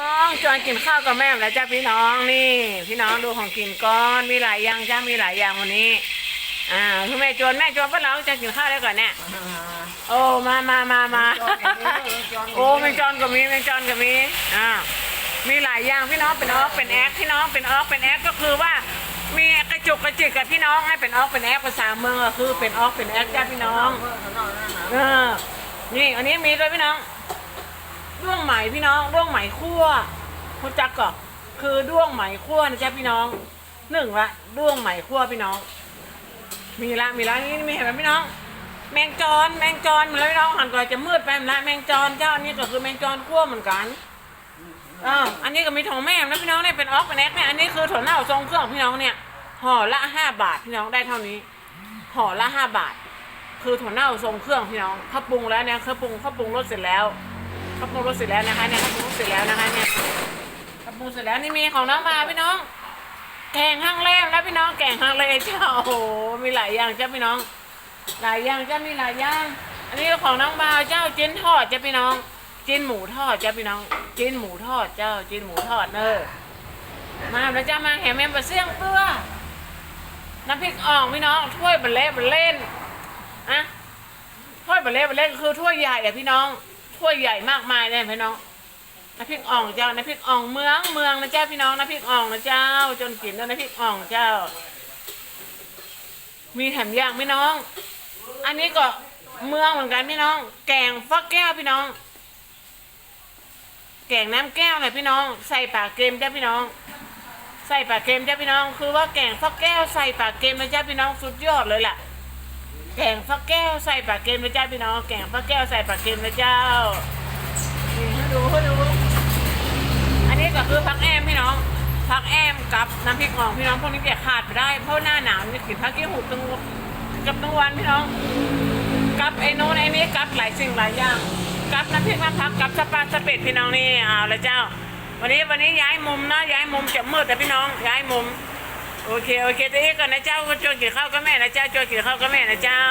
น้องจอยกินข้าวกับแม่แล้วจ้าพี่น้องนี่ พี่น้องดูของกินก้อนมีหลายอย่างจ้ามีหลายอย่างวันนี้อ่าคือแม่จวนแม่จวนพวกเราจะกินข้าวแล้วก่อนเนี่ยโอ้มามามามาโอ้แมงจอนก็มีแมงจอนก็มีอ่ามีหลายอย่างพี่น้องเป็นออกเป็นแอคพี่น้องเป็นออกเป็นแอคก็คือว่ามีกระจุกกระจิกกับพี่น้องให้เป็นออกเป็นแอคภาษาเมืองก็คือเป็นออกเป็นแอคจ้าพี่น้องเออนี่อันนี้มีด้วยพี่น้อง ด้วงไหมพี่น้องด้วงไหมคั่วคุณจักก่อคือด้วงไหมคั่วนะจ๊ะพี่น้องหนึ่งละด้วงไหมคั่วพี่น้อง มีละมีละนี่มีเห็นไหมพี่น้อง แมงจอนแมงจอนเหมือนพี่น้องหันก่อนจะมืดไปละแมงจอนเจ้าอันนี้ก็คือแมงจอนคั่วเหมือนกันอ่าอันนี้ก็มีของแม่นะพี่น้องเนี่ยเป็นออกเป็นแอคเนี่ยอันนี้คือถั่วเน่าทรงเครื่องพี่น้องเนี่ยห่อละห้าบาทพี่น้องได้เท่านี้ห่อละห้าบาท คือถั่วเน่าทรงเครื่องพี่น้องเขาปรุงแล้วเนี่ยเขาปรุงเขาปรุงรสเสร็จแล้ว ขาปรุงรสเสร็จแล้วนะคะเนี่ยเขาปรุงรสเสร็จแล้วนะคะเนี่ยเขาปรุงเสร็จแล้วนี่มีของน้องมาพี่น้อง แกงห้างแรกแล้วพี่น้องแกงห้างเลเจ้าโอ้โหมีหลายอย่างเจ้าพี่น้อง หลายอย่างเจ้ามีหลายอย่าง อันนี้ของน้องบาเจ้าจิ้นทอดเจ้าพี่น้องจิ้นหมูทอดเจ้าพี่น้องจิ้นหมูทอดเจ้าจิ้นหมูทอดเนอมาแล้วเจ้ามาแหมแมมบะเสี่ยงเตื้อน้ำพริกอ่องพี่น้องถ้วยบะเล่บะเล่นอะถ้วยบะเล่บะเล่นคือถ้วยใหญ่อะพี่น้อง ถ้วยใหญ่มากมายเลยพี่น้องน้ำพริกอ่องเจ้าน้ำพริกอ่องเมืองเมืองนะเจ้าพี่น้องน้ำพริกอ่องนะเจ้า จนกินแล้วน้ำพริกอ่องเจ้า มีแถมย่างพี่น้อง อันนี้ก็เมืองเหมือนกันพี่น้อง แกงฟักแก้วพี่น้อง แกงน้ำแก้วเลยพี่น้อง ใส่ปลาเกมเจ้าพี่น้อง ใส่ปลาเกมเจ้าพี่น้อง คือว่าแกงฟักแก้วใส่ปลาเกมนะเจ้าพี่น้องสุดยอดเลยล่ะ แกงฟักแก้วใส่ปลาเกมนะจ้าพี่น้อง แกงฟักแก้วใส่ปลาเกมนะเจ้านี่ให้ดูให้ดู อันนี้ก็คือพักแอมพี่น้องพักแอมกับน้ำพริกอ่องพี่น้องพวกนี้แกขาดไปได้ เพราะหน้าหนาวนี่กินพักกี้หูตึงกับตั้งวันพี่น้อง กับไอ้โน้นไอ้นี้กับหลายสิ่งหลายอย่าง กับน้ำพริกน้ำพักกับสปาสเปดพี่น้องนี่เอาละเจ้า วันนี้วันนี้ย้ายมุมนะย้ายมุมจะมืดแต่พี่น้องย้ายมุม โอเค โอเคตัวนี้ก่อนนะเจ้าก็ชวนกินข้าวก็แม่นะเจ้าชวนกินข้าวก็แม่นะเจ้า